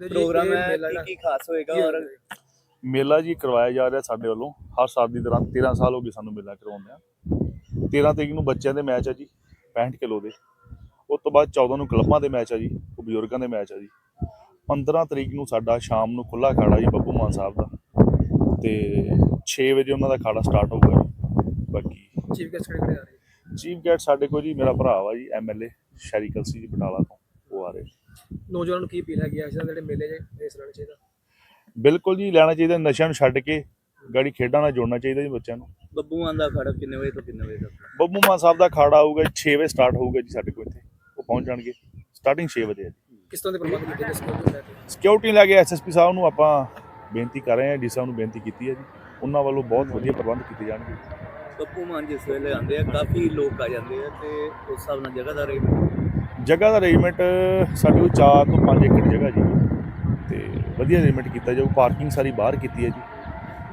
Programme ਹੈ ਕੀ ਕੀ ਖਾਸ ਹੋਏਗਾ ਔਰ? ਮੇਲਾ ਜੀ ਕਰਵਾਇਆ ਜਾ ਰਿਹਾ ਸਾਡੇ ਵੱਲੋਂ ਹਰ ਸਾਲ ਦੀ ਤਰ੍ਹਾਂ 13 ਸਾਲ ਹੋ ਗਏ ਸਾਨੂੰ ਮੇਲਾ ਕਰਵਾਉਂਦੇ ਆ 13 ਤਰੀਕ ਨੂੰ ਬੱਚਿਆਂ ਦੇ ਮੈਚ ਆ ਜੀ 65 ਕਿਲੋ ਦੇ। ਉਸ ਤੋਂ ਬਾਅਦ 14 ਨੂੰ ਕਲੱਬਾਂ ਦੇ ਮੈਚ ਆ ਜੀ ਉਹ ਬਜ਼ੁਰਗਾਂ ਦੇ ਮੈਚ ਆ ਜੀ। 15 ਤਰੀਕ ਨੂੰ ਸਾਡਾ ਸ਼ਾਮ ਨੂੰ ਖੁੱਲਾ ਅਖਾੜਾ ਜੀ ਬੱਬੂ ਮਾਨ ਸਾਹਿਬ ਦਾ। ਤੇ 6 ਵਜੇ ਉਹਨਾਂ ਦਾ ਅਖਾੜਾ ਸਟਾਰਟ ਹੋਊਗਾ ਜੀ ਬਾਕੀ ਚੀਫ ਗੈਸਟ ਕਿਹੜੇ ਕਿਹੜੇ ਆ ਰਹੇ? ਚੀਫ ਗੈਸਟ ਸਾਡੇ ਕੋਲ ਜੀ ਮੇਰਾ ਭਰਾ ਵਾ ਜੀ ਐਮਐਲਏ ਸ਼ੈਰੀ ਕਲਸੀ ਜੀ ਬਟਾਲਾ ਤੋਂ। ਰਹੇ ਨੌਜਵਾਨਾਂ ਨੂੰ ਕੀ ਅਪੀਲ ਹੈਗੀ ਆ ਇਸ ਜਿਹੜੇ ਮੇਲੇ 'ਚ ਹਿੱਸਾ ਲੈਣਾ ਚਾਹੀਦਾ? ਬਿਲਕੁਲ ਜੀ ਲੈਣਾ ਚਾਹੀਦਾ ਨਸ਼ਿਆਂ ਨੂੰ ਛੱਡ ਕੇ ਗਾੜੀ ਖੇਡਾਂ ਨਾਲ ਜੋੜਨਾ ਚਾਹੀਦਾ ਜੀ ਬੱਚਿਆਂ ਨੂੰ। ਬੱਬੂ ਮਾਨ ਦਾ ਖੜਾ ਕਿੰਨੇ ਵਜੇ ਤੋਂ ਕਿੰਨੇ ਵਜੇ ਤੱਕ? ਬੱਬੂ ਮਾਨ ਸਾਹਿਬ ਦਾ ਅਖਾੜਾ ਆਊਗਾ 6 ਵਜੇ ਸਟਾਰਟ ਹੋਊਗਾ ਜੀ ਸਾਡੇ ਕੋਲ ਇੱਥੇ। ਉਹ ਪਹੁੰਚ ਜਾਣਗੇ ਸਟਾਰਟਿੰਗ 6 ਵਜੇ ਹੈ ਜੀ। ਕਿਸ ਤਰ੍ਹਾਂ ਦੇ ਪ੍ਰਬੰਧ ਕੀਤੇ ਗਏ ਸਿਕਿਉਰਿਟੀ ਨੂੰ ਲੈ ਕੇ? ਸਿਕਿਉਰਿਟੀ ਲੈ ਕੇ ਐਸਐਸਪੀ ਸਾਹਿਬ ਨੂੰ ਆਪਾਂ ਬੇਨਤੀ ਕਰ ਰਹੇ ਹਾਂ ਡੀ ਸਾਹਿਬ ਨੂੰ ਬੇਨਤੀ ਕੀਤੀ ਹੈ ਜੀ। ਉਹਨਾਂ ਵੱਲੋਂ ਬਹੁਤ ਵਧੀਆ ਪ੍ਰਬੰਧ ਕੀਤੇ ਜਾਣਗੇ। ਬੱਬੂ ਮਾਨ ਜਿਸ ਵੇਲੇ ਆਉਂਦੇ ਆ ਕਾਫੀ ਲੋਕ ਆ ਜਾਂਦੇ ਆ ਤੇ ਉਸ ਹਿਸਾਬ ਨਾਲ ਜਗ੍ਹਾ ਦਾ ਰੇਟ ਜਗ੍ਹਾ ਦਾ ਅਰੇਂਜਮੈਂਟ ਸਾਡੇ ਕੋਲ 4 ਤੋਂ 5 ਏਕੜ ਜਗ੍ਹਾ ਜੀ। ਤੇ ਵਧੀਆ ਅਰੇਂਜਮੈਂਟ ਕੀਤਾ ਜਾਊ ਪਾਰਕਿੰਗ ਸਾਰੀ ਬਾਹਰ ਕੀਤੀ ਹੈ ਜੀ।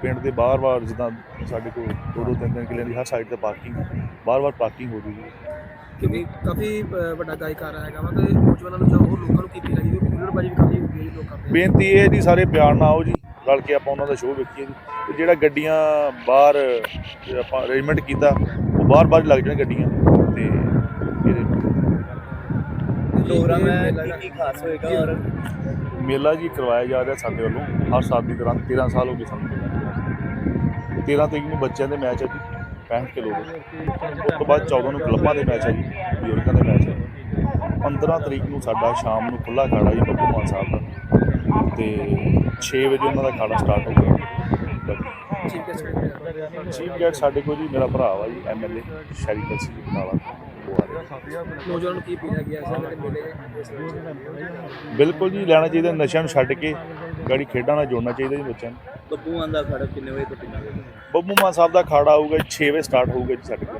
ਪਿੰਡ ਦੇ ਬਾਹਰ-ਬਾਹਰ ਜਿੱਦਾਂ ਸਾਡੇ ਕੋਲ ਦੋ ਦੋ ਤਿੰਨ ਤਿੰਨ ਕਿੱਲਿਆਂ ਦੀ ਹਰ ਸਾਈਡ ਤੇ ਪਾਰਕਿੰਗ ਬਾਹਰ-ਬਾਹਰ ਪਾਰਕਿੰਗ ਹੋ ਜੂਗੀ। ਕਿਉਂਕਿ ਕਾਫੀ ਅ, ਵੱਡਾ ਗਾਇਕਾਰ ਹੈਗਾ ਵਾ ਤੇ ਨੌਜਵਾਨਾਂ ਨੂੰ ਜਾਂ ਹੋਰ ਲੋਕਾਂ ਨੂੰ ਕੀ ਅਪੀਲ ਹੈਗੀ ਕਿਉਂਕਿ ਹੁਲੜਬਾਜੀ ਵੀ ਕਾਫੀ ਹੁੰਦੀ ਹੈ ਜੀ ਲੋਕਾਂ ਦੇ। ਬੇਨਤੀ ਇਹ ਹੈ ਜੀ ਸਾਰੇ ਪਿਆਰ ਨਾਲ ਆਓ ਜੀ ਰਲ ਕੇ ਆਪਾਂ ਉਹਨਾਂ ਦਾ ਸ਼ੋਅ ਵੇਖੀਏ ਜੀ। ਤੇ ਜਿਹੜਾ ਗੱਡੀਆਂ ਬਾਹਰ ਆਪਾਂ ਅਰੇਂਜਮੈਂਟ ਕੀਤਾ ਉਹ ਬਾਹਰ-ਬਾਹਰ ਲੱਗ ਜਾਣ ਗੱਡੀਆਂ। ਤੇ ਪ੍ਰੋਗਰਾਮ ਹੈ ਕੀ ਕੀ ਖਾਸ ਹੋਏਗਾ ਔਰ ਮੇਲਾ ਜੀ ਕਰਵਾਇਆ ਜਾ ਰਿਹਾ ਸਾਡੇ ਵੱਲੋਂ ਹਰ ਸਾਲ ਦੀ ਤਰ੍ਹਾਂ 13 ਸਾਲ ਹੋ ਗਏ ਸਾਨੂੰ ਮੇਲਾ ਕਰਵਾਉਂਦੇ 13 ਤਰੀਕ ਨੂੰ ਬੱਚਿਆਂ ਦੇ ਮੈਚ ਆ ਜੀ 65 ਕਿਲੋ ਦੇ। ਉਸ ਤੋਂ ਬਾਅਦ 14 ਨੂੰ ਕਲੱਬਾਂ ਦੇ ਮੈਚ ਆ ਜੀ ਬਜ਼ੁਰਗਾਂ ਦੇ ਮੈਚ ਜੀ 15 ਤਰੀਕ ਨੂੰ ਸਾਡਾ ਸ਼ਾਮ ਨੂੰ ਖੁੱਲਾ ਅਖਾੜਾ ਜੀ ਬੱਬੂ ਮਾਨ ਸਾਹਿਬ ਦਾ। ਤੇ 6 ਵਜੇ ਉਹਨਾਂ ਦਾ ਅਖਾੜਾ ਸਟਾਰਟ ਹੋਊਗਾ ਚੀਫ ਗੈਸਟ ਆ ਰਹੇ ਚੀਫ ਗੈਸਟ ਸਾਡੇ ਕੋਲ ਜੀ ਮੇਰਾ ਭਰਾ ਵਾ ਜੀ ਐਮਐਲਏ ਸ਼ੈਰੀ ਕਲਸੀ ਬਟਾਲਾ ਨੌਜਵਾਨਾਂ ਕੀ ਮੇਲੇ ਬਿਲਕੁਲ ਜੀ ਲੈਣਾ ਚਾਹੀਦਾ ਨਸ਼ਿਆਂ ਨੂੰ ਛੱਡ ਕੇ ਗਾੜੀ ਖੇਡਾਂ ਨਾਲ ਜੋੜਨਾ ਚਾਹੀਦਾ ਜੀ ਬੱਚਿਆਂ ਨੂੰ। ਬੱਬੂ ਮਾਨ ਦਾ ਖੜਾ ਕਿੰਨੇ ਵਜੇ ਤੋਂ ਕਿੰਨੇ ਵਜੇ ਤੱਕ ਬੱਬੂ ਮਾਨ ਸਾਹਿਬ ਦਾ ਅਖਾੜਾ ਆਊਗਾ 6 ਵਜੇ ਸਟਾਰਟ ਹੋਊਗਾ ਜੀ ਸਾਡੇ ਕੋਲ।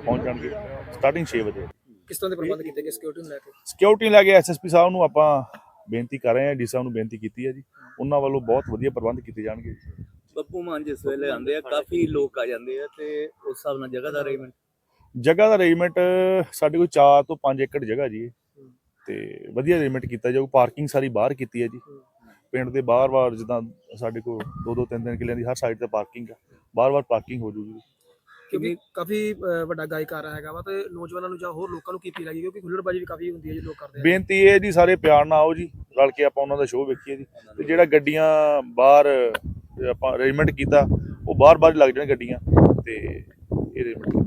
ਪਹੁੰਚ ਜਾਣਗੇ ਸਟਾਰਟਿੰਗ 6 ਵਜੇ। ਕਿਸ ਤਰ੍ਹਾਂ ਦੇ ਪ੍ਰਬੰਧ ਕੀਤੇ ਗਏ ਸਿਕਿਉਰਿਟੀ ਨੂੰ ਲੈ ਕੇ? ਸਿਕਿਉਰਿਟੀ ਲੈ ਕੇ ਐਸਐਸਪੀ ਸਾਹਿਬ ਨੂੰ ਆਪਾਂ ਬੇਨਤੀ ਕਰ ਰਹੇ ਹਾਂ ਡੀ ਸਾਹਿਬ ਨੂੰ ਬੇਨਤੀ ਕੀਤੀ ਹੈ ਜੀ। ਉਹਨਾਂ ਵੱਲੋਂ ਬਹੁਤ ਵਧੀਆ ਪ੍ਰਬੰਧ ਕੀਤੇ ਜਾਣਗੇ ਬੱਬੂ ਮਾਨ ਜਿਸ ਵੇਲੇ ਆਉਂਦੇ ਆ ਕਾਫੀ ਲੋਕ ਆ ਜਾਂਦੇ ਆ ਤੇ ਉਸ ਹਿਸਾਬ ਨਾਲ ਜਗ੍ਹਾ ਦਾ ਰੇਟ ਜਗ੍ਹਾ ਦਾ ਅਰੇਂਜਮੈਂਟ ਸਾਡੇ ਕੋਲ 4 ਤੋਂ 5 ਏਕੜ ਜਗ੍ਹਾ ਜੀ। ਤੇ ਵਧੀਆ ਅਰੇਂਜਮੈਂਟ ਕੀਤਾ ਜਾਊ ਪਾਰਕਿੰਗ ਸਾਰੀ ਬਾਹਰ ਕੀਤੀ ਹੈ ਜੀ। ਪਿੰਡ ਦੇ ਬਾਹਰ-ਬਾਹਰ ਜਿੱਦਾਂ ਸਾਡੇ ਕੋਲ ਦੋ ਦੋ ਤਿੰਨ ਤਿੰਨ ਕਿੱਲਿਆਂ ਦੀ ਹਰ ਸਾਈਡ ਤੇ ਪਾਰਕਿੰਗ ਆ। ਬਾਹਰ-ਬਾਹਰ ਪਾਰਕਿੰਗ ਹੋ ਜੂਗੀ ਕਿਉਂਕਿ ਕਾਫੀ ਵੱਡਾ ਗਾਇਕਾਰ ਹੈਗਾ ਵਾ ਤੇ ਨੌਜਵਾਨਾਂ ਨੂੰ ਜਾਂ ਹੋਰ ਲੋਕਾਂ ਨੂੰ ਕੀ ਅਪੀਲ ਹੈਗੀ? ਕਿਉਂਕਿ ਹੁਲੜਬਾਜੀ ਵੀ ਕਾਫੀ ਹੁੰਦੀ ਹੈ ਜੀ ਲੋਕ ਕਰਦੇ ਆ। ਬੇਨਤੀ ਇਹ ਹੈ ਜੀ ਸਾਰੇ ਪਿਆਰ ਨਾਲ ਆਓ ਜੀ ਰਲ ਕੇ ਆਪਾਂ ਉਹਨਾਂ ਦਾ ਸ਼ੋਅ ਵੇਖੀਏ ਜੀ। ਤੇ ਜਿਹੜਾ ਗੱਡੀਆਂ ਬਾਹਰ ਆਪਾਂ ਅਰੇਂਜਮੈਂਟ ਕੀਤਾ ਉਹ ਬਾਹਰ-ਬਾਹਰ ਲੱਗ ਜਾਣ ਗੱਡੀਆਂ ਤੇ ਇਹ ਕੀਤਾ